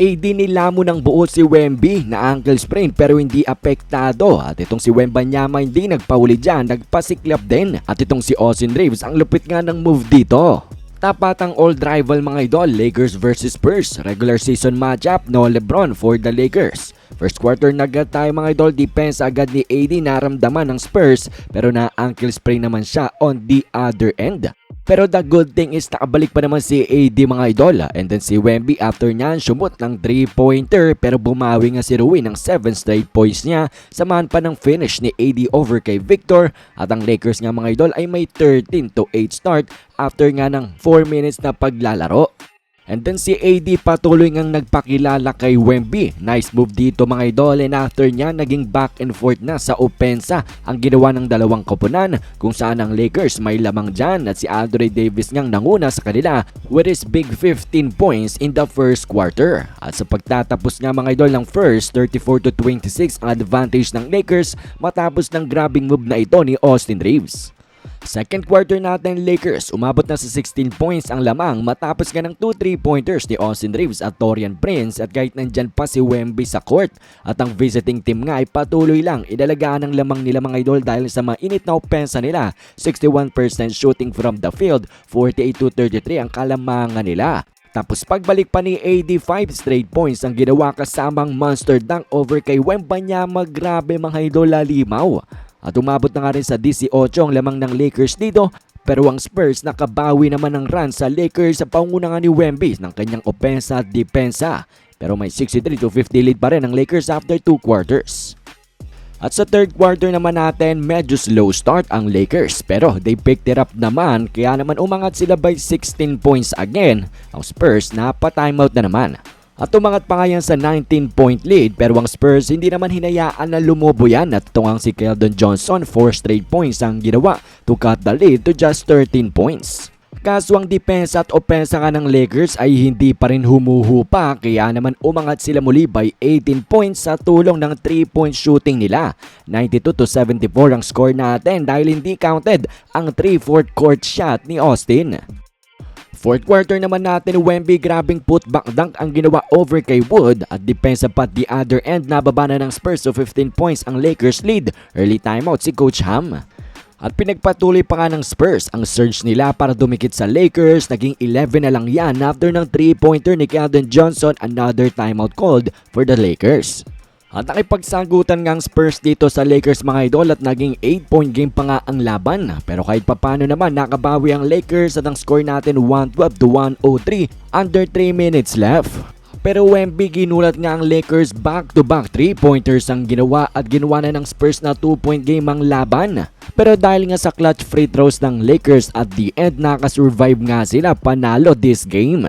AD nilamo ng buo si Wemby na ankle sprain pero hindi apektado at itong si Wembanyama hindi nagpahuli dyan, nagpasiklap din at itong si Austin Reeves ang lupit nga ng move dito. Tapat ang old rival mga idol, Lakers versus Spurs. Regular season matchup, no Lebron for the Lakers. First quarter na agad tayo mga idol, defense agad ni AD naramdaman ng Spurs pero na ankle sprain naman siya on the other end. Pero the good thing is nakabalik pa naman si AD mga idol and then si Wemby after niyan sumot ng 3-pointer pero bumawi nga si Rui ng 7 straight points niya. Samahan pa ng finish ni AD over kay Victor. At ang Lakers nga mga idol ay may 13 to 8 start after nga ng 4 minutes na paglalaro. And then si AD patuloy ngang nagpakilala kay Wemby. Nice move dito mga idol and after niya naging back and forth na sa opensa ang ginawa ng dalawang koponan kung saan ang Lakers may lamang dyan at si Andre Davis ngang nanguna sa kanila with his big 15 points in the first quarter. At sa pagtatapos nga mga idol ng first 34 to 26 ang advantage ng Lakers matapos ng grabbing move na ito ni Austin Reeves. Second quarter natin Lakers, umabot na sa 16 points ang lamang matapos nga ng 2 3-pointers ni Austin Reeves at Torian Prince at kahit nandyan pa si Wemby sa court. At ang visiting team nga ay patuloy lang inalagaan ng lamang nila mga idol dahil sa mainit na opensa nila. 61% shooting from the field, 48 to 33 ang kalamangan nila. Tapos pagbalik pa ni AD 5 straight points ang ginawa kasamang monster dunk over kay Wembanyama grabe mga idol lalimaw. At umabot na nga rin sa 18 ang lamang ng Lakers dito pero ang Spurs nakabawi naman ng run sa Lakers sa panguna nga ni Wemby ng kanyang opensa at depensa. Pero may 63 to 50 lead pa rin ang Lakers after 2 quarters. At sa third quarter naman natin, medyo slow start ang Lakers pero they picked it up naman kaya naman umangat sila by 16 points again. Ang Spurs na pa-timeout na naman. At umangat pa nga yan sa 19 point lead pero ang Spurs hindi naman hinayaan na lumubo yan at ito ang si Keldon Johnson 4 straight points ang ginawa to cut the lead to just 13 points. Kaso ang depensa at opensa nga ng Lakers ay hindi pa rin humuhupa kaya naman umangat sila muli by 18 points sa tulong ng 3 point shooting nila. 92 to 74 ang score natin dahil hindi counted ang 3 fourth court shot ni Austin. Fourth quarter naman natin, Wemby grabing putback dunk ang ginawa over kay Wood at depensa pa the other end nababa na ng Spurs to 15 points ang Lakers lead. Early timeout si Coach Ham. At pinagpatuloy pa nga ng Spurs ang surge nila para dumikit sa Lakers. Naging 11 na lang yan after ng 3-pointer ni Keldon Johnson another timeout called for the Lakers. At nakipagsagutan nga ang Spurs dito sa Lakers mga idol at naging 8-point game pa nga ang laban. Pero kahit papano naman nakabawi ang Lakers at ang score natin 112 to 103 under 3 minutes left. Pero Wemby ginulat nga ang Lakers back-to-back 3-pointers ang ginawa at ginawa na ng Spurs na 2-point game ang laban. Pero dahil nga sa clutch free throws ng Lakers at the end nakasurvive nga sila panalo this game.